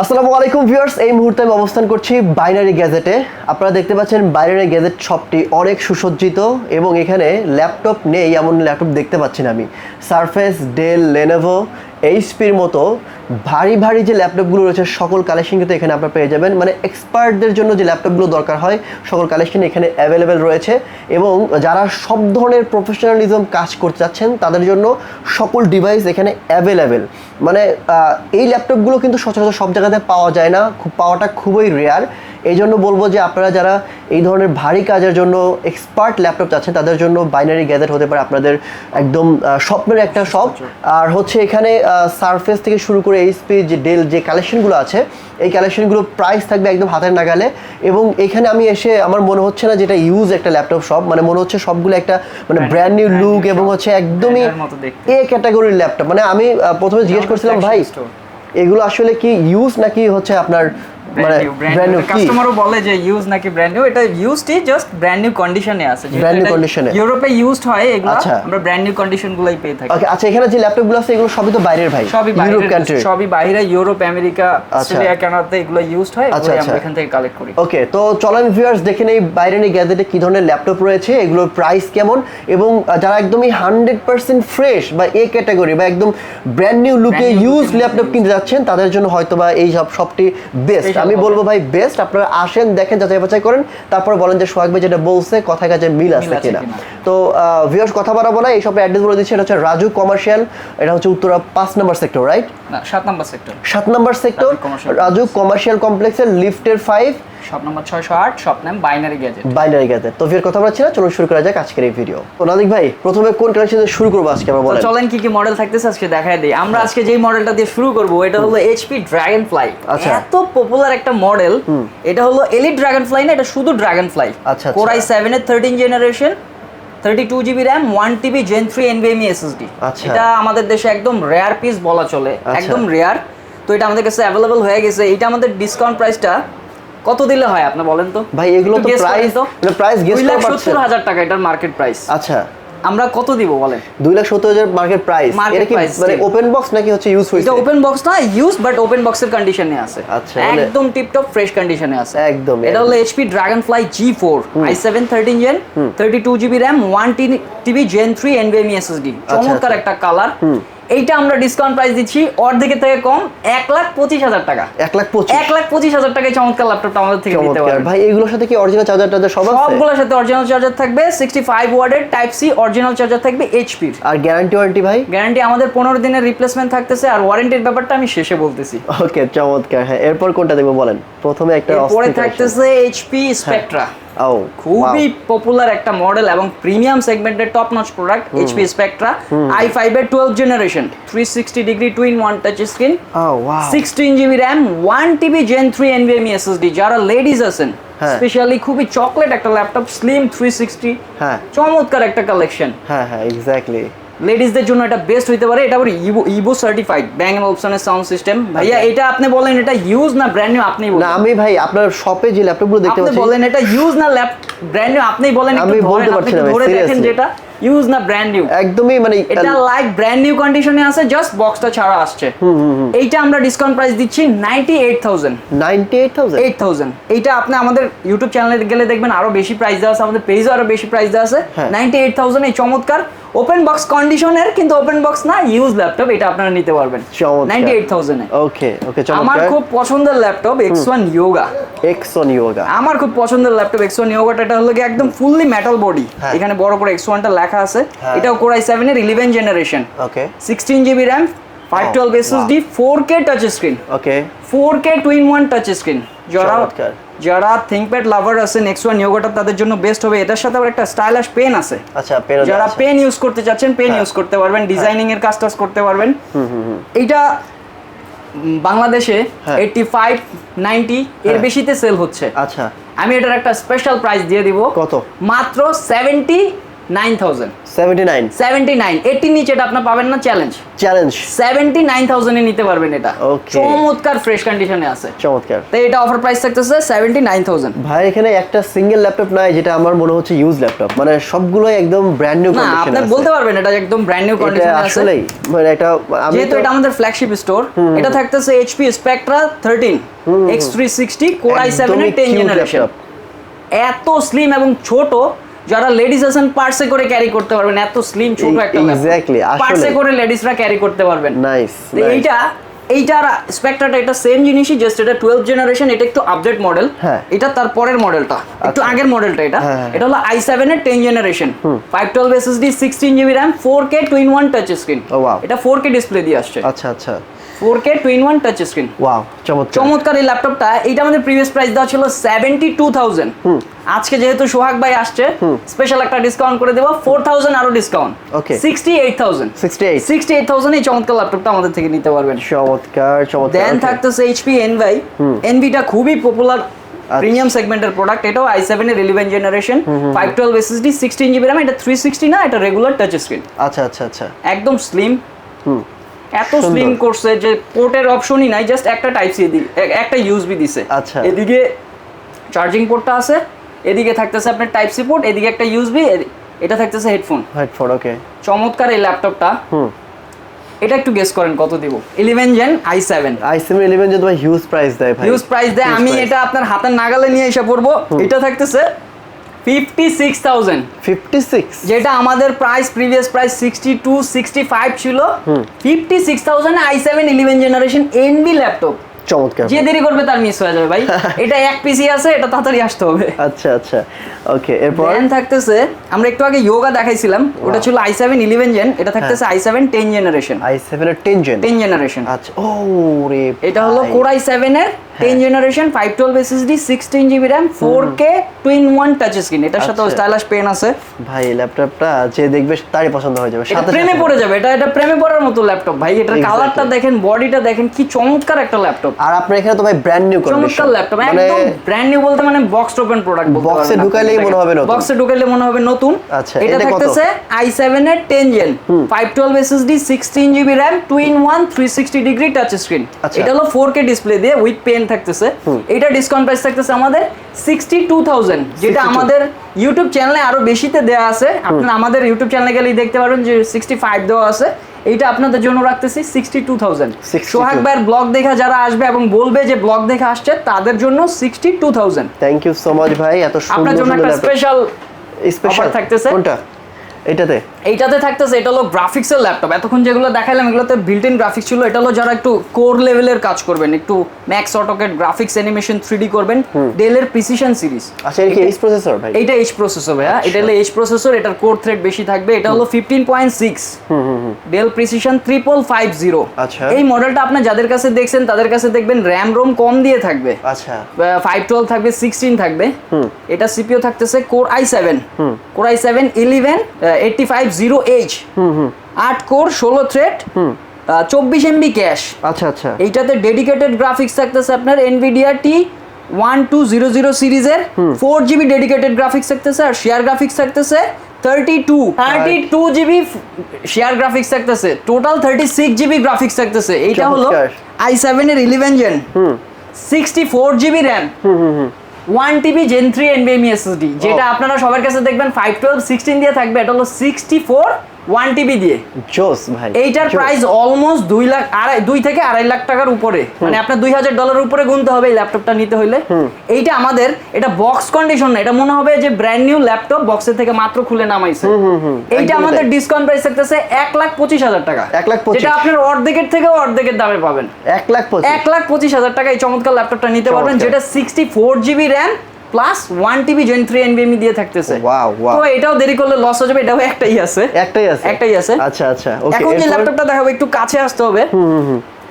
আসসালামু আলাইকুম ভিউয়ার্স, এই মুহূর্তে আমি অবস্থান করছি বাইনারি গ্যাজেটে। আপনারা দেখতে পাচ্ছেন বাইনারি গ্যাজেট শপটি অনেক সুসজ্জিত এবং এখানে ল্যাপটপ নেই এমন ল্যাপটপ দেখতে পাচ্ছেন আমি। সারফেস, ডেল লেনোভো এইচপির মতো ভারী ভারী যে ল্যাপটপগুলো রয়েছে, সকল কালেকশন কিন্তু এখানে আপনারা পেয়ে যাবেন। মানে এক্সপার্টদের জন্য যে ল্যাপটপগুলো দরকার হয়, সকল কালেকশন এখানে অ্যাভেলেবেল রয়েছে এবং যারা সব ধরনের প্রফেশনালিজম কাজ করতে চাচ্ছেন, তাদের জন্য সকল ডিভাইস এখানে অ্যাভেলেবেল মানে এই ল্যাপটপগুলো কিন্তু সচরাচর সব জায়গাতে পাওয়া যায় না। খুব পাওয়াটা খুবই রেয়ার এই জন্য বলব যে আপনারা যারা এই ধরনের ভারী কাজের জন্য এক্সপার্ট ল্যাপটপ চাচ্ছেন তাদের জন্য বাইনারি গ্যাজেট হতে পারে আপনাদের একদম স্বপ্নের একটা শপ আর হচ্ছে এখানে সারফেস থেকে শুরু করে এইচপি যে ডেল যে কালেকশনগুলো আছে এই কালেকশনগুলো প্রাইস থাকবে একদম হাতের নাগালে। এবং এখানে আমি এসে আমার মনে হচ্ছে না যেটা ইউজ একটা ল্যাপটপ শপ মানে মনে হচ্ছে সবগুলো একটা মানে ব্র্যান্ড নিউ লুক এবং হচ্ছে একদমই। এ ক্যাটাগরির ল্যাপটপ মানে আমি প্রথমে জিজ্ঞেস করছিলাম ভাই এগুলো আসলে কি ইউজ নাকি হচ্ছে আপনার মানে ব্র্যান্ড নিউ কি কাস্টমারও বলে যে ইউজ নাকি ব্র্যান্ড নিউ এটা ইউজডই জাস্ট ব্র্যান্ড নিউ কন্ডিশনে আছে। যেহেতু Brand new এটা condition এ। ইউরোপে ইউজড হয় এগুলো। আমরা ব্র্যান্ড নিউ কন্ডিশন গুলাই পেয়ে থাকি। ওকে আচ্ছা এখানে যে ল্যাপটপগুলো আছে এগুলো সবই তো বাইরের ভাই। সবই ইউরোপ কান্ট্রি সবই বাইরে ইউরোপ আমেরিকা অস্ট্রেলিয়া কানাডাতে এগুলো ইউজড হয়। আমরা এখান থেকে কালেক্ট করি। ওকে তো চলেন ভিউয়ার্স দেখে নেই বাইরে নেই গ্যাজেটে কি ধরনের ল্যাপটপ রয়েছে এগুলোর প্রাইস কেমন এবং যারা একদমই হান্ড্রেড পার্সেন্ট ফ্রেশ বা এ ক্যাটাগরি বা একদম ব্র্যান্ড নিউ লুকে ইউজ ল্যাপটপ কিনতে যাচ্ছেন তাদের জন্য হয়তো বা এই সব শপটি বেস্ট Special আমি বলব ভাই বেস্ট আপনারা আসেন দেখেন যাচাই বাছাই করেন। তারপর বলেন যে সোহাগ ভাই যেটা বলছে কথায় কাজে মিল আছে কিনা। তো ভিউয়ার্স কথা বাড়াবো না এই সব অ্যাড্রেস বলে দিচ্ছি এটা হচ্ছে রাজু কমার্শিয়াল এটা হচ্ছে উত্তরা পাঁচ নাম্বার সেক্টর রাইট না সাত নাম্বার সেক্টর সাত নম্বর সেক্টর রাজু রাজু কমার্শিয়াল কমপ্লেক্সের লিফটের ফাইভ শপ নাম্বার ছয়শো আট শপ নাম বাইনারি গ্যাজেট। Binary gadget. তো ফির কথা বলছি না চলুন শুরু করা যাক আজকের এই ভিডিও। তো নাদিক ভাই প্রথমে কোন কালেকশন দিয়ে শুরু করব আজকে আমরা বলেন? চলেন কি কি মডেল থাকতেছে আজকে দেখায় দিই। আমরা হ্যাঁ। আজকে যেই মডেলটা দিয়ে শুরু করব এটা হলো এইচপি ড্রাগন ফ্লাই আচ্ছা। এত পপুলার একটা মডেল এটা হলো এলিট ড্রাগন ফ্লাই না এটা শুধু ড্রাগন ফ্লাই আচ্ছা, আচ্ছা। কোরাই সেভেন এর thirteen generation thirty two GB RAM one TB gen three NVMe SSD আচ্ছা। এটা আমাদের দেশে একদম রেয়ার পিস বলা চলে। আচ্ছা। একদম রেয়ার তো এটা আমাদের কাছে অ্যাভেলেবল হয়ে গেছে। এটা আমাদের ডিসকাউন্ট প্রাইসটা কত দিলে হয় আপনি বলেন তো? ভাই এগুলো তো প্রাইস তো। প্রাইস গেস করতে হাজার টাকা এটার মার্কেট প্রাইস আচ্ছা। আমরা কত দিব বলেন? দুই লাখ সত্তর হাজার মার্কেট প্রাইস এটা কি মানে ওপেন বক্স নাকি হচ্ছে ইউজ হয়েছে? এটা ওপেন বক্স না ইউজ বাট ওপেন বক্সের কন্ডিশনে আছে। আচ্ছা, মানে- একদম টিপটপ ফ্রেশ কন্ডিশনে আছে। একদম, এটা হলো HP Dragonfly G four i seven thirteen gen thirty two GB RAM one TB gen three NVMe SSD চমৎকার আচ্ছা। একটা কালার এইটা আমরা ডিসকাউন্ট প্রাইস দিচ্ছি অর্ধেকের থেকে কম এক লাখ পঁচিশ হাজার টাকা। এক লাখ পঁচিশ। এক লাখ পঁচিশ হাজার টাকায় চমৎকার ল্যাপটপটা আমাদের থেকে নিতে পারবেন। ভাই এগুলোর সাথে কি অরিজিনাল চার্জার টার্জার সব আছে? সবগুলোর সাথে অরিজিনাল চার্জার থাকবে সিক্সটি ফাইভ ওয়ার্ডের টাইপ সি অরিজিনাল চার্জার থাকবে এইচপির আর গ্যারান্টি ওয়ারেন্টি ভাই? গ্যারান্টি আমাদের পনেরো দিনের রিপ্লেসমেন্ট থাকতেছে আর ওয়ারেন্টির ব্যাপারটা আমি শেষে বলতেছি। ওকে চমৎকার। হ্যাঁ এরপর কোনটা দেখব বলেন? প্রথমে একটা collection। থাকতেছে এইচপি স্পেকট্রা ও খুবই পপুলার একটা মডেল এবং প্রিমিয়াম সেগমেন্টের top notch product HP Spectre i five এর twelve generation three sixty degree two in one touch screen sixteen GB RAM one TB gen three NVMe SSD যারা ladies আছেন হ্যাঁ। Specially খুবই chocolate একটা laptop slim three sixty হ্যাঁ। চমৎকার একটা collection হ্যাঁ হ্যাঁ এক্স্যাক্টলি লেডিসদের জন্য এটা বেস্ট হইতে পারে এটা আবার ইভো ইভো সার্টিফাইড ব্যাং অপশনের সাউন্ড সিস্টেম ভাইয়া এটা আপনি বলেন এটা ইউজ না ব্র্যান্ড নিউ আপনি বলেন। আমি ভাই আপনার শপে যে ল্যাপটপগুলো দেখতে আপনি পাচ্ছি। বলেন এটা ইউজ না ল্যাপ ব্র্যান্ড নিউ আপনি বলেন আমি বলতে পারছি আপনি না ধরে দেখেন। যেটা ইউজ না ব্র্যান্ড নিউ একদমই মানে এটা লাইক ব্র্যান্ড নিউ কন্ডিশনে আছে জাস্ট বক্সটা ছাড়া আসছে। এইটা আমরা ডিসকাউন্ট প্রাইস দিচ্ছি ninety eight thousand ninety eight আপনি আমাদের ইউটিউব চ্যানেলে গেলে দেখবেন আরও বেশি প্রাইস দেওয়া আছে আমাদের পেজও আরও বেশি প্রাইস দেওয়া আছে। হ্যাঁ। নাইনটি এইট থাউজেন্ড এই চমৎকার। ওপেন বক্স কন্ডিশনের কিন্তু ওপেন বক্স না ইউজ ল্যাপটপ এটা আপনারা নিতে পারবেন। নাইনটি এইট থাউজেন্ডে ওকে ওকে আমার খুব পছন্দের ল্যাপটপ এক্স ওয়ান ইয়োগা এক্সন ইয়োগা আমার খুব পছন্দের ল্যাপটপ এক্স ওয়ান ইয়োগাটা এটা হলো একদম ফুললি মেটাল বডি। এখানে বড় করে এক্স ওয়ানটা লেখা আছে। হ্যাঁ। এটাও কোরাই সেভেনের eleven generation okay sixteen GB RAM five twelve SSD four K touch screen okay four K two in one touch screen যারা। যারা লাভার আছে নেক্সট ওয়ান ইয়োগাটা তাদের জন্য বেস্ট হবে এটার সাথে আবার একটা স্টাইলাশ পেন আছে আচ্ছা যারা পেন ইউজ করতে চাচ্ছেন পেন হ্যাঁ। ইউজ করতে পারবেন ডিজাইনিং এর কাজ টাজ করতে পারবেন এইটা বাংলাদেশে হ্যাঁ। এইটটি ফাইভ নাইনটি এর হ্যাঁ। বেশিতে সেল হচ্ছে আচ্ছা আমি এটার একটা স্পেশাল প্রাইস দিয়ে দিব কত? মাত্র seventy nine thousand. Seventy nine seventy nine এইটির নিচে এটা আপনার পাবেন না চ্যালেঞ্জ চ্যালেঞ্জ সেভেন্টি নাইন থাউজেন্ডে নিতে পারবেন এটা। চমৎকার ফ্রেশ কন্ডিশনে আছে। চমৎকার। তো এটা অফার প্রাইস থাকতেছে সেভেন্টি নাইন থাউজেন্ড ভাই এখানে একটা সিঙ্গেল ল্যাপটপ নাই যেটা আমার মনে হচ্ছে ইউজ ল্যাপটপ মানে সবগুলোই একদম ব্র্যান্ড নিউ না আপনি বলতে পারবেন এটা একদম ব্র্যান্ড নিউ কন্ডিশনে আছে। আসলেই মানে এটা আমি যেহেতু এটা আমাদের ফ্ল্যাগশিপ স্টোর এটা থাকতেছে HP Spectre thirteen X three sixty core i seven ten generation এত স্লিম এবং ছোট যারা লেডিস আছেন পার্সে করে ক্যারি করতে পারবেন। এত স্লিম ছোট একটা আসলে। পার্সে করে লেডিসরা ক্যারি করতে পারবেন। নাইস এইটা এইটার স্পেকট্রাটা এটা সেম জিনিসই জাস্ট এটা টুয়েলভ জেনারেশন এটা একটু আপডেট মডেল হ্যাঁ। এটা তার পরের মডেলটা একটু আচ্ছা। আগের মডেলটা এটা। হ্যাঁ, হ্যাঁ। এটা হলো আই সেভেন এর ten generation five twelve SSD sixteen GB RAM four K two in one touch screen এটা ফোর কে ডিসপ্লে দিয়ে আসছে। আচ্ছা আচ্ছা। Four K two in one touch screen. Wow চমৎকার। চমৎকার এই ল্যাপটপটা এইটা আমাদের প্রিভিয়াস প্রাইস দেওয়া ছিল সেভেন্টি টু থাউজেন্ড আজকে যেহেতু সোহাগ ভাই আসছে স্পেশাল একটা ডিসকাউন্ট করে দেবো। ফোর থাউজেন্ড আরও discount eight thousand 68 sixty eight thousand এই চমৎকার ল্যাপটপটা আমাদের থেকে নিতে পারবেন। চমৎকার চমৎকার দেন. থাকতেছে এইচপি এনভাই এনভিটা খুবই পপুলার। প্রিমিয়াম সেগমেন্টের প্রোডাক্ট এটাও আই সেভেন এর eleven generation five twelve SSD sixteen GB RAM এটা থ্রি সিক্সটি না এটা রেগুলার টাচ স্ক্রিন আচ্ছা আচ্ছা আচ্ছা। একদম স্লিম হুম। এত স্লিম করছে যে পোর্টের অপশনই নাই জাস্ট একটা টাইপ সি একটা ইউএসবি দিছে। আচ্ছা। এদিকে চার্জিং পোর্টটা আছে এদিকে থাকতেছে আপনার টাইপ সি পোর্ট এদিকে একটা ইউএসবি এটা থাকতেছে হেডফোন হেডফোন ওকে চমৎকার এই ল্যাপটপটা হুম। এটা একটু গেস করেন কত দিব? Eleven gen i seven i seven eleven ভাই হিউজ প্রাইস দেয় ভাই। হিউজ প্রাইস দেয় আমি এটা আপনার হাতের নাগালে নিয়ে এসে পড়ব। এটা থাকতেছে fifty six thousand fifty six যেটা আমাদের price previous price sixty two sixty five ছিল। Fifty six thousand i seven eleven generation NB laptop চমৎকার। যে দেরি করবে তার মিস হয়ে যাবে ভাই। এটা এক পিসি আছে এটা তাড়াতাড়ি আসতে হবে। আচ্ছা আচ্ছা। ওকে এরপর? দেন থাকতেছে আমরা একটু আগে যোগা দেখাইছিলাম। ওটা ছিল আই সেভেন ইলেভেন জেন এটা থাকতেছে i seven ten generation i seven এর টেন জেন টেন জেনারেশন আচ্ছা ও রে এটা হলো। কোর আই সেভেন এর। Ten generation five twelve SSD sixteen GB RAM four K two in one touch screen এটার সাথে। স্টাইলাস পেন আছে। ভাই ল্যাপটপটা যে দেখবে তারই পছন্দ হয়ে যাবে সাথে প্রেমে। পড়ে যাবে। এটা এটা প্রেমে পড়ার মতো ল্যাপটপ ভাই এটার. কালারটা দেখেন বডিটা দেখেন কি চমৎকার একটা ল্যাপটপ আর আপনার এখানে তো ভাই ব্র্যান্ড নিউ চমৎকার ল্যাপটপ মানে একদম ব্র্যান্ড নিউ বলতে মানে বক্স ওপেন প্রোডাক্ট এ ঢুকাইলেই মনে হবে নতুন। বক্সে ঢুকাইলে মনে হবে নতুন। আচ্ছা, এটা এটা কত? থাকতেছে i7 এর 10 gen 512 SSD 16 GB RAM 2 in 1 360 degree touch screen. এটা হলো 4K ডিসপ্লে দিয়ে উইথ পেন থাকতেছে এটা ডিসকাউন্ট প্রাইস থাকতেছে আমাদের 62000 যেটা আমাদের ইউটিউব চ্যানেলে আরও বেশিতে দেওয়া আছে। আপনারা আমাদের ইউটিউব চ্যানেলে গেলেই দেখতে পারবেন যে 65 দেওয়া আছে। এইটা আপনাদের জন্য রাখতেছি 62000 62 সোহাগ ভাইয়ের ব্লগ দেখা যারা আসবে এবং বলবে যে ব্লগ দেখে আসছে তাদের জন্য 62000 থ্যাংক ইউ সো মাচ ভাই এত সুন্দর আপনার জন্য একটা স্পেশাল স্পেশাল থাকতেছে। কোনটা? এটাতে এইটাতে থাকতেছে এটা হলো গ্রাফিক্সের ল্যাপটপ এতক্ষণ যেগুলো দেখাইলাম এগুলোতে বিল্ট ইন গ্রাফিক্স ছিল। এটা হলো যারা একটু কোর লেভেলের কাজ করবেন একটু max AutoCAD graphics animation three করবেন। ডেলের প্রিসিশন সিরিজ আচ্ছা এটা কি এইচ প্রসেসর ভাই? এটা এইচ প্রসেসর ভাইয়া। এটা হলো এইচ প্রসেসর এটার কোর থ্রেড বেশি থাকবে। এটা হলো fifteen point six Dell Precision triple five zero আচ্ছা। এই মডেলটা আপনার যাদের কাছে দেখছেন তাদের কাছে দেখবেন র্যাম রোম কম দিয়ে থাকবে। আচ্ছা। ফাইভ টুয়েলভ থাকবে সিক্সটিন থাকবে। এটা সিপিও থাকতেছে core i seven core i seven eleven eighty five zero H আট কোর ষোলো থ্রেড চব্বিশ এমবি ক্যাশ আচ্ছা আচ্ছা। এইটাতে ডেডিকেটেড গ্রাফিক্স থাকতেছে আপনার NVIDIA T one two zero zero সিরিজের ফোর জিবি ডেডিকেটেড গ্রাফিক্স থাকতেছে আর শেয়ার গ্রাফিক্স থাকতেছে জিবি শেয়ার গ্রাফিক্স থাকতেছে। Total thirty six GB graphics থাকতেছে। এইটা হলো চমৎকার। আই সেভেন এর eleven gen sixty four GB RAM one TB gen three এনবিএমই SSD যেটা আপনারা সবার কাছে দেখবেন ফাইভ টুয়েলভ সিক্সটিন দিয়ে থাকবে। এটা হলো সিক্সটি ফোর ওয়ান টিবি দিয়ে। জোস ভাই এইটার প্রাইস অলমোস্ট দুই লাখ আড়াই দুই থেকে আড়াই লাখ টাকার উপরে। মানে আপনার দুই হাজার ডলার উপরে গুনতে হবে এই ল্যাপটপটা নিতে হলে এইটা আমাদের এটা বক্স কন্ডিশন না এটা মনে হবে যে ব্র্যান্ড নিউ ল্যাপটপ বক্সের থেকে মাত্র খুলে নামাইছে। এইটা আমাদের ডিসকাউন্ট প্রাইস থাকতেছে এক লাখ পঁচিশ হাজার টাকা। এক লাখ। যেটা আপনার অর্ধেকের থেকেও অর্ধেকের দামে পাবেন। এক লাখ এক লাখ পঁচিশ হাজার টাকা এই চমৎকার ল্যাপটপটা নিতে পারবেন যেটা sixty four GB RAM plus TB এনবিএমই দিয়ে থাকতেছে. তো এটাও দেরি করলে লস হয়ে যাবে এটাও একটাই আছে। একটাই আছে? একটাই আছে। আচ্ছা আচ্ছা ওকে এখন যে ল্যাপটপটা দেখাবো একটু কাছে আসতে হবে।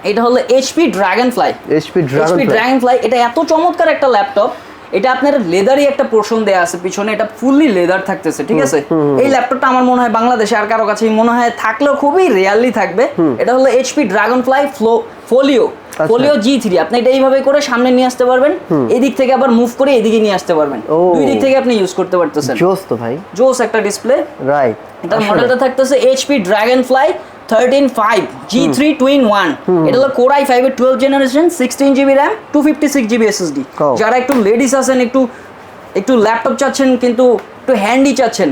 এটা হলো HP Dragonfly HP Dragon HP Dragonfly এটা এত চমৎকার একটা ল্যাপটপ এটা আপনার লেদারই একটা পোর্শন দেয়া আছে পিছনে এটা ফুললি লেদার থাকতেছে ঠিক আছে? এই ল্যাপটপটা আমার মনে হয় বাংলাদেশে আর কারও কাছে মনে হয় থাকলেও খুবই রিয়ালি থাকবে। এটা হলো HP Dragonfly flow Folio Folio G three আপনি এটা এইভাবে করে সামনে নিয়ে আসতে পারবেন এদিক থেকে আবার মুভ করে এদিকে নিয়ে আসতে পারবেন। দুই দিক থেকে আপনি ইউজ করতে পারতেছেন। জোস তো ভাই। জোস একটা ডিসপ্লে রাইট এটার মডেলটা থাকতেছে HP Dragonfly thirteen five G three two in one এটা হলো কোর আই ফাইভ এর twelve generation sixteen GB RAM two fifty six GB SSD. যারা একটু লেডিস আছেন একটু একটু ল্যাপটপ চাচ্ছেন কিন্তু একটু হ্যান্ডি চাচ্ছেন।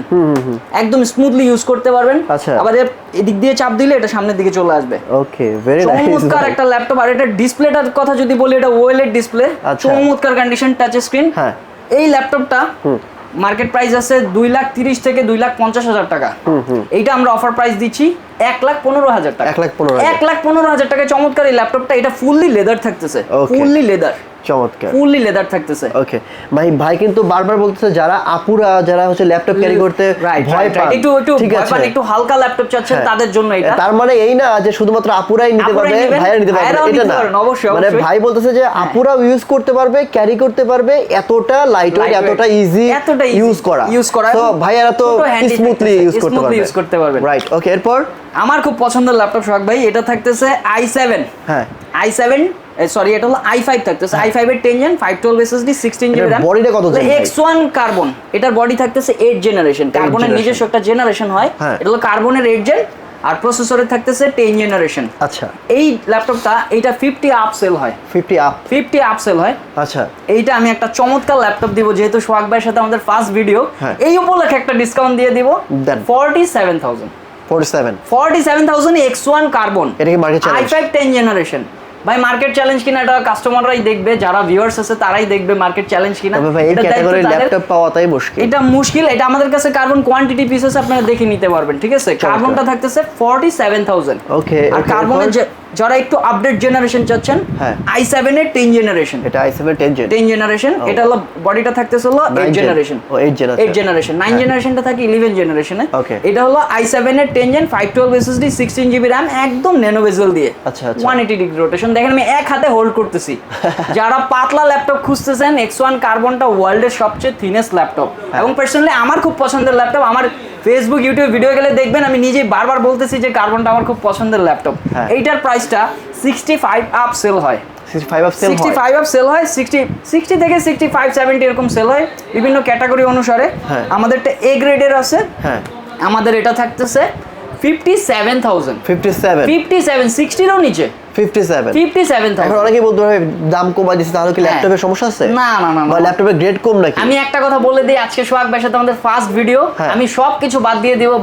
একদম স্মুথলি ইউজ করতে পারবেন। আচ্ছা। আবার এদিক দিয়ে চাপ দিলে এটা সামনের দিকে চলে আসবে। ওকে ভেরি চমৎকার একটা ল্যাপটপ আর এটা ডিসপ্লেটার কথা যদি বলি এটা ওয়েলের ডিসপ্লে আচ্ছা। চমৎকার কন্ডিশন টাচ স্ক্রিন হ্যাঁ। এই ল্যাপটপটা মার্কেট প্রাইস আছে দুই লাখ তিরিশ থেকে দুই লাখ পঞ্চাশ হাজার টাকা। এইটা আমরা অফার প্রাইস দিচ্ছি এক লাখ পনেরো হাজার টাকা। এক লাখ পনেরো। এক লাখ পনেরো হাজার টাকায় চমৎকার এই ল্যাপটপটা এটা ফুললি লেদার থাকতেছে। ফুললি লেদার চমৎকার। ফুললি লেদার থাকতেছে। ওকে ভাই ভাই কিন্তু বারবার বলতেছে যারা আপুরা যারা হচ্ছে ল্যাপটপ ক্যারি করতে ভয় right. একটু একটু ঠিক আছে। একটু হালকা ল্যাপটপ চাচ্ছেন হ্যাঁ। তাদের জন্য এটা। তার মানে এই না যে শুধুমাত্র আপুরাই নিতে পারবে ভাইরা নিতে পারবে এটা না। মানে ভাই বলতেছে যে আপুরাও ইউজ করতে পারবে ক্যারি করতে পারবে এতটা লাইট ওয়েট এতটা ইজি এতটা ইউজ করা। use করা। তো ভাইয়ারা তো স্মুথলি ইউজ করতে পারবে। use করতে পারবেন। রাইট ওকে এরপর? আমার খুব পছন্দের ল্যাপটপ সোহাগ ভাই এটা থাকতেছে আই সেভেন হ্যাঁ। আই সেভেন সরি এটা হলো আই ফাইভ থাকতেছে। আই ফাইভ এর ten gen five twelve SSD sixteen GB এটার র্যাম bodyটা কত gen ভাই? এক্স ওয়ান কার্বন এটার বডি থাকতেছে এইট জেনারেশন কার্বনের। নিজস্ব একটা জেনারেশন হয়। হ্যাঁ। এটা হলো কার্বনের এইট জেন আর প্রসেসরে থাকতেছে টেন জেনারেশন আচ্ছা। এই ল্যাপটপটা এইটা ফিফটি আপ সেল হয়। 50 আপ ফিফটি আপ সেল হয়। আচ্ছা। এইটা আমি একটা চমৎকার ল্যাপটপ দিব যেহেতু সোহাগ ভাইয়ের সাথে আমাদের ফার্স্ট ভিডিও হ্যাঁ। এই উপলক্ষে একটা ডিসকাউন্ট দিয়ে দিব। দেন। Forty seven thousand 47 forty seven thousand X one carbon এটা কি i challenge? Five ten generation ভাই মার্কেট চ্যালেঞ্জ কিনা এটা কাস্টমাররাই দেখবে যারা ভিউয়ার্স আছে তারাই দেখবে মার্কেট চ্যালেঞ্জ কিনা তবে ভাই এই ক্যাটাগরি। ল্যাপটপ পাওয়াটাই মুশকিল এটা মুশকিল এটা আমাদের কাছে কার্বন কোয়ান্টিটি পিসেস আপনারা দেখে নিতে পারবেন ঠিক আছে কার্বনটা থাকতেছে ফর্টি সেভেন থাউজেন্ড Okay, আর কার্বনের এরপর? যারা একটু আপডেট জেনারেশন চাচ্ছেন হ্যাঁ। আই সেভেন এর টেন জেনারেশন এটা i7 10 জেন টেন জেনারেশন এটা হলো বডিটা থাকতেছে হলো এইট জেনারেশন gen আছে। Eight generation nine. জেনারেশনটা থাকে ইলেভেন জেনারেশনে Okay. এটা হলো আই সেভেন এর ten gen five twelve SSD sixteen GB RAM একদম ন্যানো বেজেল দিয়ে আচ্ছা, আচ্ছা। ওয়ান এইটি ডিগ্রি রোটেশন দেখেন আমি এক হাতে হোল্ড করতেছি যারা পাতলা ল্যাপটপ খুঁজতেছেন এক্স ওয়ান কার্বনটা ওয়ার্ল্ডের সবচেয়ে থিনেস্ট ল্যাপটপ। এবং পার্সোনালি আমার খুব পছন্দের ল্যাপটপ আমার ফেসবুক ইউটিউব ভিডিও গেলে দেখবেন আমি নিজেই বারবার বলতেছি যে কার্বনটা আমার খুব পছন্দের ল্যাপটপ। এইটার প্রাইসটা সিক্সটি ফাইভ আপ সেল হয়। 65 up sixty five up sale হয় সিক্সটি সিক্সটি থেকে সিক্সটি ফাইভ সেভেন্টি এরকম সেল হয় বিভিন্ন ক্যাটাগরি অনুসারে। হ্যাঁ। আমাদেরটা এ গ্রেডের আছে। হ্যাঁ। আমাদের এটা থাকতেছে fifty seven thousand 57 fifty seven সিক্সটিরও নিচে। 57 ফিফটি সেভেন এখন অনেকেই বলতে পারে দাম কমাই দিচ্ছে তাহলে কি হ্যাঁ। ল্যাপটপের সমস্যা আছে? না, না, না, না। বা ল্যাপটপের গ্রেড কম নাকি? আমি একটা কথা বলে দিই আজকে সোহাগ ভাইয়ের সাথে আমাদের ফার্স্ট ভিডিও হ্যাঁ। আমি সব কিছু বাদ দিয়ে দেবো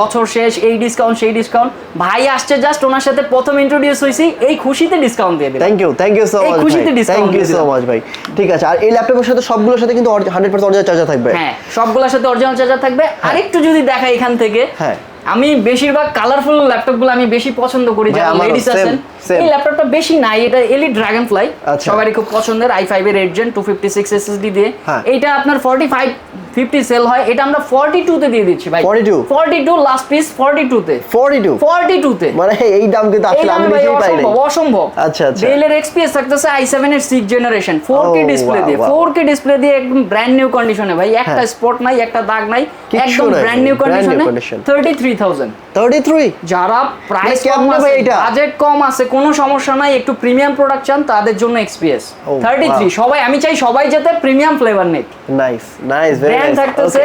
বছর শেষ এই ডিসকাউন্ট সেই ডিসকাউন্ট ভাই আসছে জাস্ট ওনার সাথে প্রথম ইন্ট্রোডিউস হয়েছি এই খুশিতে ডিসকাউন্ট দিয়ে দেবো। Thank you thank you so much খুশিতে discount thank you so much ভাই। ঠিক আছে আর এই ল্যাপটপের সাথে সবগুলোর সাথে কিন্তু অরিজিনাল চার্জার থাকবে। হ্যাঁ সবগুলোর সাথে অরিজিনাল চার্জার থাকবে। আরেকটু যদি দেখাই এখান থেকে হ্যাঁ। আমি বেশিরভাগ কালারফুল ল্যাপটপগুলো আমি বেশি পছন্দ করি যারা লেডিস আছেন। এই ল্যাপটপটা বেশি নাই এটা এলি ড্রাগন ফ্লাই। সবারই খুব পছন্দের i5 এর 8 জেন 256 SSD দিয়ে। হ্যাঁ। এইটা আপনার 45 50 সেল হয়। এটা আমরা 42 তে দিয়ে দিচ্ছি ভাই। 42? 42 লাস্ট পিস 42 তে। 42 42 তে। মানে এই দাম কিন্তু আসলে আমি নিজেই পাই নাই। অসম্ভব আচ্ছা, আচ্ছা। ডেলের এক্সপিএস থাকতেছে i7 এর 6 জেনারেশন 4K Oh, ডিসপ্লে দিয়ে। wow. 4K ডিসপ্লে দিয়ে একদম ব্র্যান্ড নিউ কন্ডিশনে ভাই। একটা হ্যাঁ। স্পট নাই একটা দাগ নাই। একদম ব্র্যান্ড নিউ কন্ডিশনে 33000 33 যারা প্রাইস মানে কম আছে এটা? বাজেট কম আছে কোনো সমস্যা নাই একটু প্রিমিয়াম প্রোডাক্ট চান তাদের জন্য এক্সপিএস থার্টি থ্রি সবাই আমি চাই সবাই যাতে প্রিমিয়াম ফ্লেভার নেক। Nice nice very brand nice থাকতেছে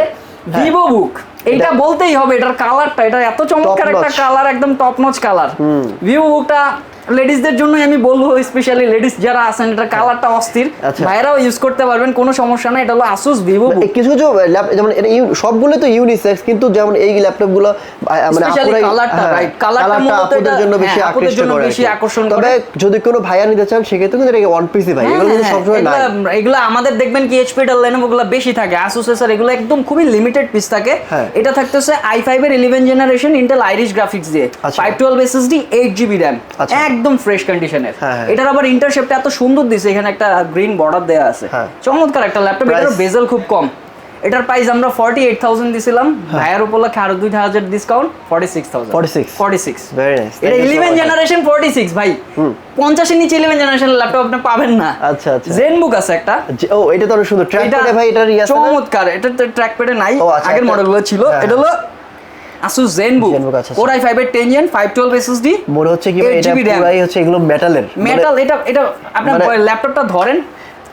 ভিভো বুক এইটা এটা- বলতেই হবে এটার কালারটা এটা এত চমৎকার একটা কালার একদম টপ নচ কালার ভিভো বুকটা লেডিসদের জন্যই আমি বলব স্পেশালি লেডিস যারা আছেন এটা কালারটা অস্থির আচ্ছা। ভাইরাও ইউজ করতে পারবেন কোনো সমস্যা নাই এটা হলো আসুস ভিভো কিছু কিছু যেমন এটা সবগুলো তো ইউনিসেক্স কিন্তু যেমন এই ল্যাপটপগুলো মানে আপুরাই- হ্যাঁ, right, colourটা colourটা মূলত আপুদের জন্য বেশি হ্যাঁ, জন্য করে বেশি। আকর্ষণ তবে যদি কোনো ভাইয়া নিতে চান সেক্ষেত্রে কিন্তু এটা ওয়ান পিসি ভাই এগুলো কিন্তু হ্যাঁ, সবসময় নাই এগুলা- এগুলা আমাদের দেখবেন কি এইচপি এর লেনোভো গুলো বেশি থাকে আসুস এর এগুলো একদম খুবই লিমিটেড পিস থাকে হ্যাঁ। এটা থাকতেছে i5 এর 11 জেনারেশন ইন্টেল আইরিশ গ্রাফিক্স দিয়ে আচ্ছা। 512 SSD 8 জিবি RAM আচ্ছা। একদম ফ্রেশ কন্ডিশনের হ্যাঁ, হ্যাঁ। এটার আবার ইন্টারশেপটা এত সুন্দর দিছে এখানে একটা গ্রিন বর্ডার দেয়া আছে। হ্যাঁ। চমৎকার একটা ল্যাপটপ এটার বেজেল খুব কম। এটার প্রাইস আমরা 48000 দিছিলাম। ভাইয়ার উপলক্ষে আরও 2000 ডিসকাউন্ট 46000 46 46 ভেরি নাইস এটা ইলেভেন জেনারেশন ফোরটি সিক্স ভাই। পঞ্চাশের নিচে ইলেভেন জেনারেশন ল্যাপটপ আপনি পাবেন না। আচ্ছা, আচ্ছা। জেন বুক আছে একটা। ও এটা তো অনেক সুন্দর। ট্র্যাক এটা ভাই না? চমৎকার। এটা তো ট্র্যাক প্যাডে নাই। আচ্ছা, আগের মডেলগুলো ছিল। হ্যাঁ, এটা হলো ZenBook, আচ্ছা, Core i5 এর 10 Gen 512 SSD মনে হচ্ছে কি এটা। পুরাই হচ্ছে এগুলো মেটালের মেটাল এটা এটা আপনার মানে- ল্যাপটপটা ধরেন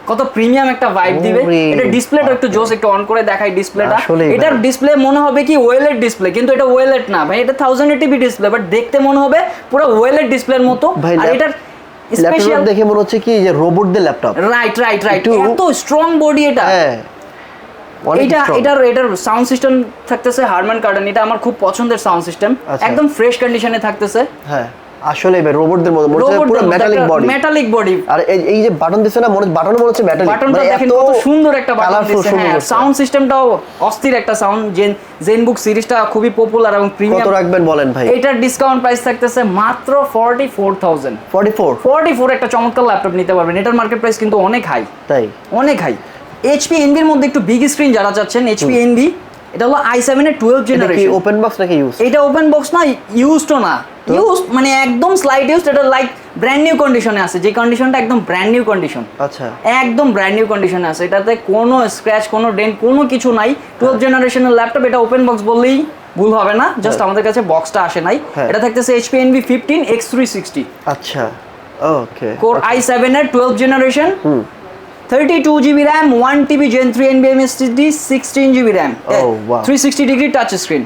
কত প্রিমিয়াম একটা ভাইব দিবে। এটা ডিসপ্লেটা একটু জোস একটু অন করে দেখাই ডিসপ্লেটা। এটার ডিসপ্লে মনে হবে কি ওয়েলেট ডিসপ্লে কিন্তু এটা ওয়েলেট না ভাই এটা থাউজেন্ড এটিপি ডিসপ্লে বাট দেখতে মনে হবে পুরো ওয়েলেট ডিসপ্লের মতো। আর এটার স্পেশাল দেখে মনে হচ্ছে কি যে রোবটদের ল্যাপটপ রাইট রাইট রাইট এত স্ট্রং বডি এটা। হ্যাঁ। এটা এটার এটার সাউন্ড সিস্টেম থাকতেছে হারমান কার্ডেন এটা আমার খুব পছন্দের সাউন্ড সিস্টেম আচ্ছা। একদম ফ্রেশ কন্ডিশনে থাকতেছে। হ্যাঁ আসলে রোবটদের মতো মনে হচ্ছে পুরো মেটালিক বডি মেটালিক বডি আর এই যে বাটন দিছে না মনে মনে হচ্ছে মেটালিক বাটনটা দেখেন কত সুন্দর একটা বাটন হ্যাঁ সাউন্ড সিস্টেমটাও অস্থির একটা সাউন্ড জেন জেনবুক সিরিজটা খুবই পপুলার এবং কত রাখবেন বলেন ভাই? এটার ডিসকাউন্ট প্রাইস থাকতেছে মাত্র 44000 44 44 একটা চমৎকার ল্যাপটপ নিতে পারবেন। এটার মার্কেট প্রাইস কিন্তু অনেক হাই তাই? অনেক হাই এইচপি এনভির মধ্যে একটু বিগ স্ক্রিন যারা চাচ্ছেন এইচপি এনভি এটা হলো i7 এর 12 এটা জেনারেশন ওপেন বক্স নাকি ইউজ এটা ওপেন বক্স না ইউজড না। ইউজ মানে একদম স্লাইড ইউজড এটা লাইক ব্র্যান্ড নিউ কন্ডিশনে আছে। যে কন্ডিশনটা একদম ব্র্যান্ড নিউ কন্ডিশন আচ্ছা। একদম ব্র্যান্ড নিউ কন্ডিশনে আছে। এটাতে কোনো স্ক্র্যাচ কোনো ডেন্ট কোনো কিছু নাই। টুয়েলভ জেনারেশনের ল্যাপটপ এটা ওপেন বক্স বললেই ভুল হবে না। জাস্ট আমাদের কাছে বক্সটা আসে নাই। হ্যাঁ। এটা থাকতেছে HP Envy fifteen X three sixty আচ্ছা। ওকে কোর আই সেভেন এর twelve generation thirty two GB RAM one TB gen three NB M D sixteen GB RAM. Three sixty degree touch screen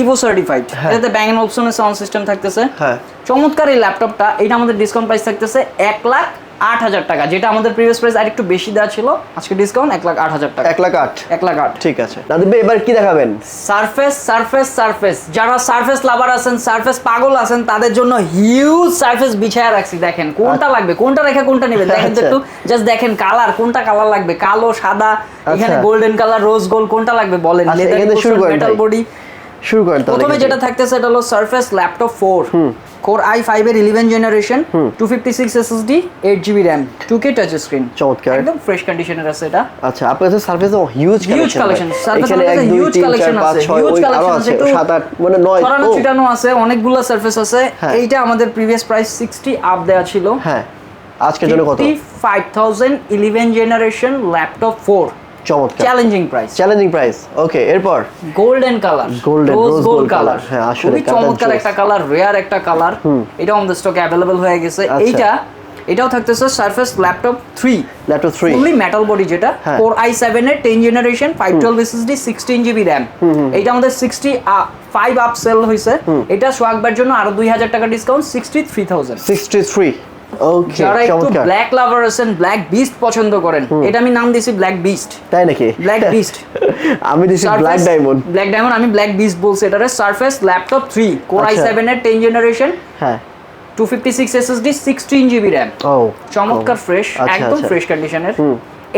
Evo certified. এটাতে Bang অপশনের sound system থাকতেছে। হ্যাঁ। চমৎকার এই ল্যাপটপটা এটা আমাদের ডিসকাউন্ট প্রাইস থাকতেছে এক লাখ আট হাজার টাকা যেটা আমাদের প্রিভিয়াস প্রাইস আরেকটু বেশি দেওয়া ছিল আজকে ডিসকাউন্ট এক লাখ আট হাজার টাকা। এক লাখ আট। এক লাখ আট। ঠিক আছে। নাদিব ভাই এবার কি দেখাবেন? সারফেস সারফেস সারফেস যারা সারফেস লাভার আছেন সারফেস পাগল আছেন তাদের জন্য হিউজ সারফেস বিছায়া রাখছি দেখেন। কোনটা লাগবে? কোনটা রেখে কোনটা নেবেন? দেখেন তো আচ্ছা। একটু জাস্ট দেখেন কালার কোনটা কালার লাগবে? কালো সাদা এখানে আচ্ছা। গোল্ডেন কালার রোজ গোল্ড কোনটা লাগবে? বলেন আচ্ছা, লেদার শুরু মেটাল বডি শুরু করেন তাহলে প্রথমে যেটা থাকতেছে এটা হলো Surface laptop four core i five এর eleven generation two fifty six SSD eight GB RAM two K touch screen চমৎকার। একদম ফ্রেশ কন্ডিশনের আছে এটা। আচ্ছা আপনার কাছে সার্ফেস হিউজ huge তিন চার collection পাঁচ আছে, আরও collection আছে, সাত আট মানে নয়। ছড়ানো ছিটানো আছে অনেকগুলো সার্ফেস আছে। হ্যাঁ। এইটা আমাদের প্রিভিয়াস প্রাইস সিক্সটি আপ দেওয়া ছিল। হ্যাঁ। আজকের জন্য কত? Five thousand eleven generation laptop four চমৎকার। Challenging price challenging price okay এরপর? Golden colour Golden, rose gold colour হ্যাঁ, আসলে খুবই চমৎকার একটা কালার রেয়ার একটা কালার এটাও আমাদের স্টকে অ্যাভেলেবল হয়ে গেছে। আচ্ছা। এইটা এটাও থাকতেছে Surface laptop three laptop three fully metal body যেটা। কোর আই সেভেন এর ten generation five twelve SSD sixteen GB RAM এইটা আমাদের সিক্সটি ফাইভ আপ সেল হয়েছে এটা সোয়াগবার জন্য আরও দুই হাজার টাকা discount sixty three thousand sixty three okay যারা একটু ব্ল্যাক লাভার আছেন ব্ল্যাক বিস্ট পছন্দ করেন এটা আমি নাম দিয়েছি ব্ল্যাক বিস্ট তাই নাকি? ব্ল্যাক বিস্ট আমি দিছি ব্ল্যাক ডায়মন্ড ব্ল্যাক ডায়মন্ড আমি ব্ল্যাক বিস্ট বলছি। এটারে Surface laptop three core i আচ্ছা। সেভেন এর টেন জেনারেশন হ্যাঁ। Two fifty six SSD sixteen GB RAM ও চমৎকার ফ্রেশ আচ্ছা, একদম আচ্ছা। ফ্রেশ কন্ডিশনের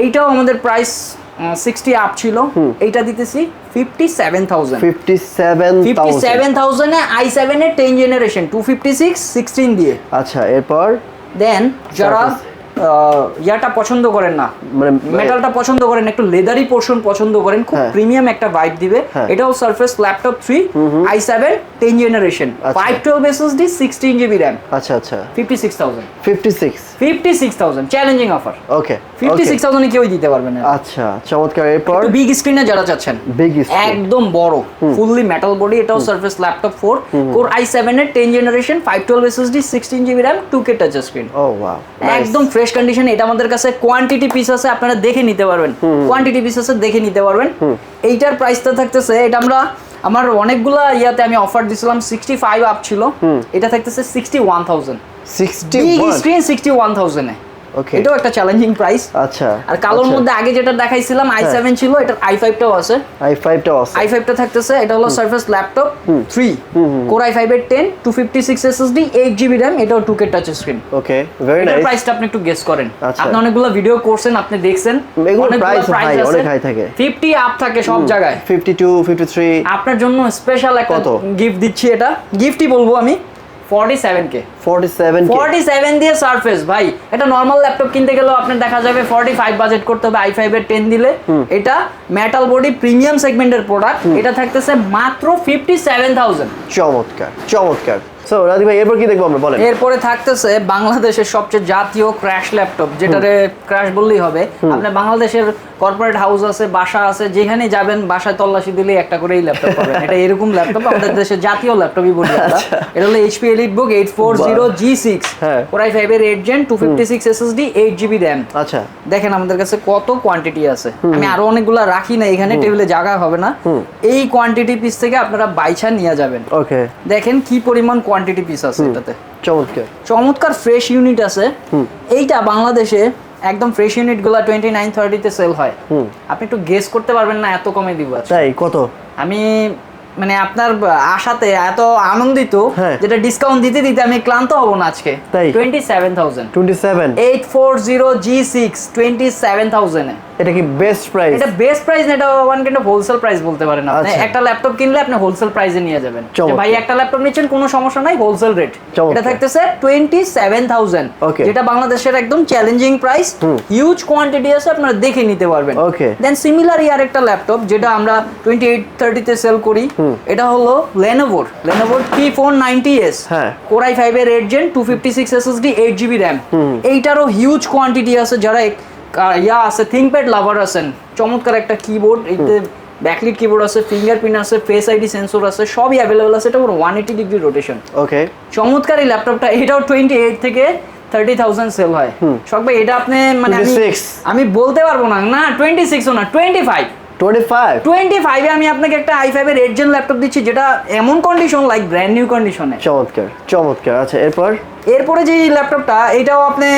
এইটাও আমাদের প্রাইস সিক্সটি আপ ছিল। এইটা দিতেছি fifty seven thousand fifty seven fifty seven থাউজেন্ডে i সেভেনের ten generation two fifty six sixteen দিয়ে। আচ্ছা এরপর? দেন যারা ইয়াটা পছন্দ করেন না মানে মেটালটা পছন্দ করেন একটু লেদারি পোর্শন পছন্দ করেন খুব। প্রিমিয়াম একটা ভাইব দিবে। হ্যাঁ। এটাও Surface laptop three i seven ten generation. Five twelve D sixteen GB RAM আচ্ছা আচ্ছা। Fifty six thousand fifty six 56000 challenging offer কেউ যারা চাচ্ছেন একদম বড় ল্যাপটপ জেনারেশন ও একদম ফ্রেশ এটা আমাদের কাছে কোয়ান্টিটি আপনারা দেখে নিতে পারবেন। কোয়ান্টিটি পিস আছে দেখে নিতে পারবেন। এইটার প্রাইসটা থাকতেছে এটা আমরা আমার অনেকগুলা ইয়াতে আমি অফার দিছিলাম 65 আপ ছিল। এটা থাকতেছে 61000 স্ক্রিন সিক্সটি ওয়ান থাউজেন্ডে ওকে এটাও একটা চ্যালেঞ্জিং প্রাইস আচ্ছা আর কালোর মধ্যে আগে যেটা দেখাইছিলাম আই হ্যাঁ। সেভেন ছিল এটার আই ফাইভটাও আছে। আই ফাইভটা আছে। আই ফাইভটা থাকতেছে এটা হলো Surface laptop three core i five ten two fifty six SSD eight GB RAM এটাও two K touch screen okay very nice প্রাইসটা আপনি একটু গেস করেন। আচ্ছা। আপনি অনেকগুলো ভিডিও করছেন আপনি দেখছেন এগুলোর price ভাই, অনেক high থাকে। 50 আপ থাকে সব জায়গায়। ফিফটি টু ফিফটি থ্রি আপনার জন্য স্পেশাল একটা? গিফট দিচ্ছি এটা। গিফটই বলব আমি। 47 কে ফর্টি সেভেন 47 দিয়ে সারফেস ভাই। এটা নরমাল ল্যাপটপ কিনতে গেলেও আপনার দেখা যাবে 45 বাজেট করতে হবে i5 এর 10 দিলে। এটা মেটাল বডি প্রিমিয়াম সেগমেন্টের প্রোডাক্ট এটা থাকতেছে মাত্র 57000 চমৎকার চমৎকার। সো রাজি ভাই এরপর কি দেখব আমরা? বলেন। এরপরে থাকতেছে বাংলাদেশের সবচেয়ে জাতীয় ক্র্যাশ ল্যাপটপ যেটারে ক্র্যাশ বললেই হবে। আপনার বাংলাদেশের কর্পোরেট হাউস আছে বাসা আছে যেখানে যাবেন বাসায় তল্লাশি দিলেই একটা করেই ল্যাপটপ পাবেন। এটা এরকম ল্যাপটপ আমাদের জাতীয় ল্যাপটপই বলি আমরা। এটা হলো HP Elite book eight four zero G six আচ্ছা। কোরাই ফাইভের eight gen two fifty six SSD eight GB RAM আচ্ছা। দেখেন আমাদের কাছে কত কোয়ান্টিটি আছে। আমি আরও অনেকগুলা রাখি না এখানে টেবিলে জায়গা হবে না। এই কোয়ান্টিটি পিস থেকে আপনারা বাইছা নিয়ে যাবেন। ওকে দেখেন কি পরিমাণ কোয়ান্টিটি পিস আছে এটাতে। চমৎকার। চমৎকার ফ্রেশ ইউনিট আছে। এইটা বাংলাদেশে একদম ফ্রেশ ইউনিটগুলা টোয়েন্টি নাইন থার্টিতে সেল হয় আপনি একটু গেস করতে পারবেন না এত কমে দিব তাই কত? আমি মানে আপনার আশাতে এত আনন্দিত হ্যাঁ। যেটা ডিসকাউন্ট দিতে দিতে আমি ক্লান্ত হব না আজকে। Twenty seven thousand twenty seven eight four zero G six twenty seven থাউজেন্ডে এটা কি বেস্ট প্রাইস এটা বেস্ট প্রাইস না এটা one kind of wholesale price বলতে পারেন আপনি। আচ্ছা। একটা ল্যাপটপ কিনলে আপনি হোলসেল প্রাইসে নিয়ে যাবেন। ভাই একটা ল্যাপটপ নিচ্ছেন কোনো সমস্যা নাই হোলসেল রেট এটা থাকতেছে টোয়েন্টি সেভেন থাউজেন্ড Okay. যেটা বাংলাদেশের একদম চ্যালেঞ্জিং প্রাইস হিউজ কোয়ান্টিটি আছে আপনারা দেখে নিতে পারবেন। Okay. দেন সিমিলার ইয়ার একটা ল্যাপটপ যেটা আমরা টোয়েন্টি এইট থার্টিতে সেল করি এটা হলো ফোর নাইনটি এস হ্যাঁ। কোরাই ফাইভের eight gen two fifty six SSD eight GB RAM এইটারও হিউজ কোয়ান্টিটি আছে যারা ইয়া আছে থিঙ্কপ্যাড লাভার আছেন। চমৎকার একটা কিবোর্ড এতে ব্যাকলিট কিবোর্ড আছে ফিঙ্গারপ্রিন্ট আছে ফেস আইডি সেন্সর আছে সবই অ্যাভেলেবল আছে। এটা one eighty degree rotation okay চমৎকার এই ল্যাপটপটা এটাও টোয়েন্টি এইট থেকে থার্টি থাউজেন্ড সেল হয়। সব ভাই এটা আপনি মানে আমি 26 আমি বলতে পারব না। না টোয়েন্টি সিক্সও না twenty five twenty five twenty আমি আপনাকে একটা আই ফাইভের এইট জেন ল্যাপটপ দিচ্ছি যেটা এমন কন্ডিশন লাইক ব্র্যান্ড নিউ কন্ডিশনে চমৎকার চমৎকার। আচ্ছা এরপর? এরপরে যে ল্যাপটপটা এটাও আপনি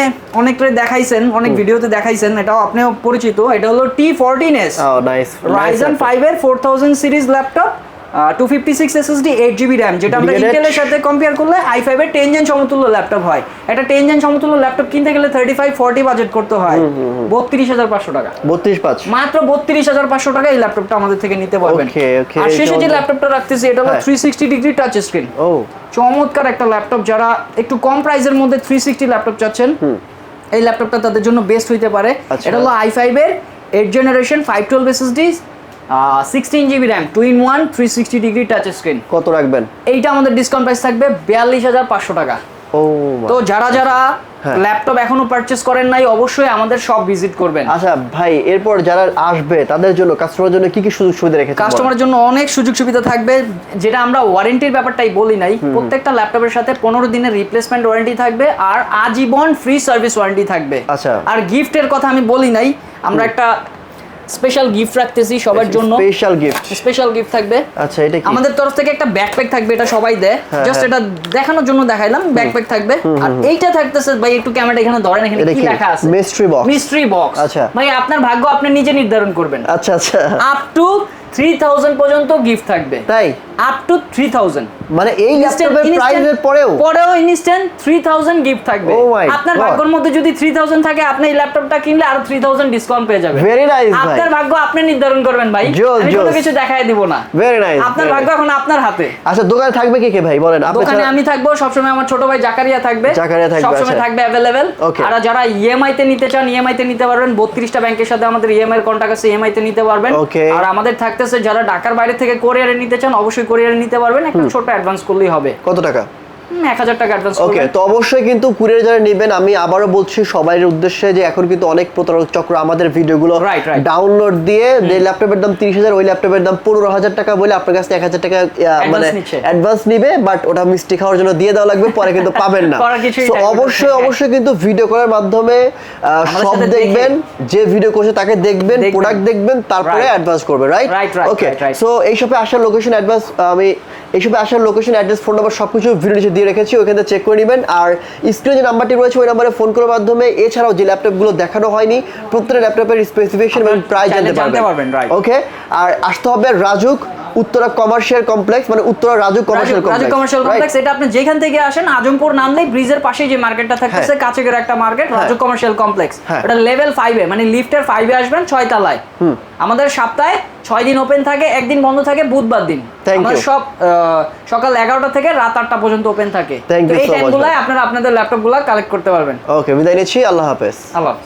অনেকটা দেখাইছেন অনেক ভিডিওতে দেখাইছেন এটাও আপনিও পরিচিত এটা হলো টি ফোরটিন এস ও নাইস রাইজন ফাইভের four thousand series laptop two fifty six SSD eight GB RAM যেটা আমরা ইন্টেলের সাথে কম্পেয়ার করলে আই ফাইভের টেন জেন সমতুল্য ল্যাপটপ হয়। একটা টেন জেন সমতুল্য ল্যাপটপ কিনতে গেলে থার্টি ফাইভ ফর্টি বাজেট করতে হয়। বত্রিশ হাজার পাঁচশো টাকা। বত্রিশ পাঁচ। মাত্র বত্রিশ হাজার পাঁচশো টাকা এই ল্যাপটপটা আমাদের থেকে নিতে পারবেন। আর শেষে যে ল্যাপটপটা রাখতেছি এটা হলো। Three sixty degree touch screen ও। চমৎকার একটা ল্যাপটপ যারা একটু কম প্রাইসের মধ্যে থ্রি সিক্সটি ল্যাপটপ চাচ্ছেন এই ল্যাপটপটা তাদের জন্য বেস্ট হইতে পারে। আচ্ছা। এটা হলো আই ফাইভের eight generation five twelve SSD sixteen GB RAM two in one three sixty degree touch screen কত রাখবেন? এইটা আমাদের ডিসকাউন্ট প্রাইস থাকবে বিয়াল্লিশ হাজার পাঁচশো টাকা। ও তো যারা যারা। ল্যাপটপ এখনও পারচেস করেন নাই অবশ্যই আমাদের সব ভিজিট করবেন। আচ্ছা ভাই এরপর যারা আসবে তাদের জন্য কাস্টমারের জন্য কি কি সুযোগ সুবিধা রেখেছেন কাস্টমারের জন্য অনেক সুযোগ সুবিধা থাকবে যেটা আমরা ওয়ারেন্টির ব্যাপারটাই বলি নাই। প্রত্যেকটা ল্যাপটপের সাথে পনেরো দিনের রিপ্লেসমেন্ট ওয়ারেন্টি থাকবে আর আজীবন ফ্রি সার্ভিস ওয়ারেন্টি থাকবে। আচ্ছা। আর গিফটের কথা আমি বলি নাই আমরা একটা স্পেশাল গিফট রাখতেছি সবার জন্য। স্পেশাল গিফট স্পেশাল গিফট থাকবে। আচ্ছা এটা কি? আমাদের তরফ থেকে একটা ব্যাকপ্যাক থাকবে এটা সবাই দেয়। হ্যাঁ, জাস্ট হ্যাঁ। এটা দেখানোর জন্য দেখাইলাম ব্যাকপ্যাক থাকবে। আর এইটা থাকতেছে ভাই একটু ক্যামেরা এখানে ধরেন এখানে কি? লেখা আছে? Mystery box? মিস্ট্রি বক্স আচ্ছা। ভাই আপনার ভাগ্য আপনি নিজে নির্ধারণ করবেন। আচ্ছা আচ্ছা। আপ টু থ্রি থাউজেন্ড পর্যন্ত গিফট থাকবে। তাই? আপ টু থ্রি থাউজেন্ড মানে এই ল্যাপটপের প্রাইসের পরেও। পরেও ইনস্ট্যান্ট থ্রি থাউজেন্ড গিফট থাকবে। Oh আপনার. ভাগ্যের মধ্যে যদি থ্রি থাউজেন্ড থাকে আপনি এই ল্যাপটপটা কিনলে আরও থ্রি থাউজেন্ড ডিসকাউন্ট পেয়ে যাবেন। Very nice, ভাই। আপনার ভাগ্য আপনি নির্ধারণ করবেন ভাই। আমি কোনো কিছু দেখাই দিব না। ভেরি নাইস আপনার ভাগ্য এখন আপনার হাতে। আচ্ছা দোকানে থাকবে কে কে ভাই? বলেন আপনি দোকানে আমি থাকব সবসময় আমার ছোট ভাই জাকারিয়া থাকবে। জাকারিয়া থাকবে, সবসময় আচ্ছা। থাকবে Okay. আর যারা ইএমআই তে নিতে চান ইএমআই তে নিতে পারবেন। বত্রিশটা ব্যাংকের সাথে আমাদের ইএমআই এর কন্টাক্ট আছে ইএমআই তে নিতে পারবেন। আর আমাদের থাকতেছে যারা ঢাকার বাইরে থেকে কোরিয়ারে নিতে চান অবশ্যই কোরিয়ারে নিতে পারবেন। একটা ছোট অ্যাডভান্স করলেই হবে। কত টাকা? টাকা অ্যাডভান্স ওকে তো অবশ্যই কিন্তু কুরিয়ার যারা নেবেন আমি আবারও বলছি সবার উদ্দেশ্যে যে এখন কিন্তু অনেক প্রতারক চক্র আমাদের ভিডিওগুলো. ডাউনলোড দিয়ে যে ল্যাপটপের দাম তিরিশ হাজার ওই ল্যাপটপের দাম পনেরো হাজার টাকা বলে আপনার কাছে এক হাজার টাকা মানে অ্যাডভান্স নিবে বাট ওটা মিষ্টি খাওয়ার জন্য দিয়ে দেওয়া লাগবে পরে কিন্তু পাবেন না থাকবে না। অবশ্যই অবশ্যই কিন্তু ভিডিও করার মাধ্যমে সব দেখবেন যে ভিডিও করছে তাকে দেখবেন। প্রোডাক্ট দেখবেন তারপরে অ্যাডভান্স করবে রাইট ওকে. সো এই শপে আসার লোকেশন অ্যাডভান্স আমি এই শপে আসার লোকেশন অ্যাড্রেস ফোন নাম্বার সবকিছু ভিডিও নিচে দিয়ে রেখেছি ওখান থেকে চেক করে নেবেন। আর স্ক্রিনে যে নাম্বারটি রয়েছে ওই নাম্বারে ফোন করার মাধ্যমে এছাড়াও যে ল্যাপটপগুলো দেখানো হয়নি প্রত্যেকটা ল্যাপটপের স্পেসিফিকেশন এবং প্রাইস জানতে পারবেন, ওকে আর আসতে হবে রাজুক উত্তরা কমার্শিয়াল কমপ্লেক্স মানে Uttara Rajuk commercial Raju commercial complex এটা আপনি যেখান থেকে আসেন আজমপুর নামলেই ব্রিজের পাশেই যে মার্কেটটা থাকতেছে কাছেগের একটা মার্কেট রাজু কমার্শিয়াল কমপ্লেক্স হ্যাঁ। এটা লেভেল ফাইভে মানে লিফটের ফাইভে আসবেন ছয় তলায়। আমাদের সপ্তাহে ছয় দিন ওপেন থাকে একদিন বন্ধ থাকে বুধবার দিন। আমাদের সব সকাল এগারোটা থেকে রাত আটটা পর্যন্ত ওপেন থাকে। তো এই টাইমগুলোয়। আপনারা আপনাদের ল্যাপটপগুলো কালেক্ট করতে পারবেন। ওকে বিদায় নিচ্ছি আল্লাহ হাফেজ। আল্লাহ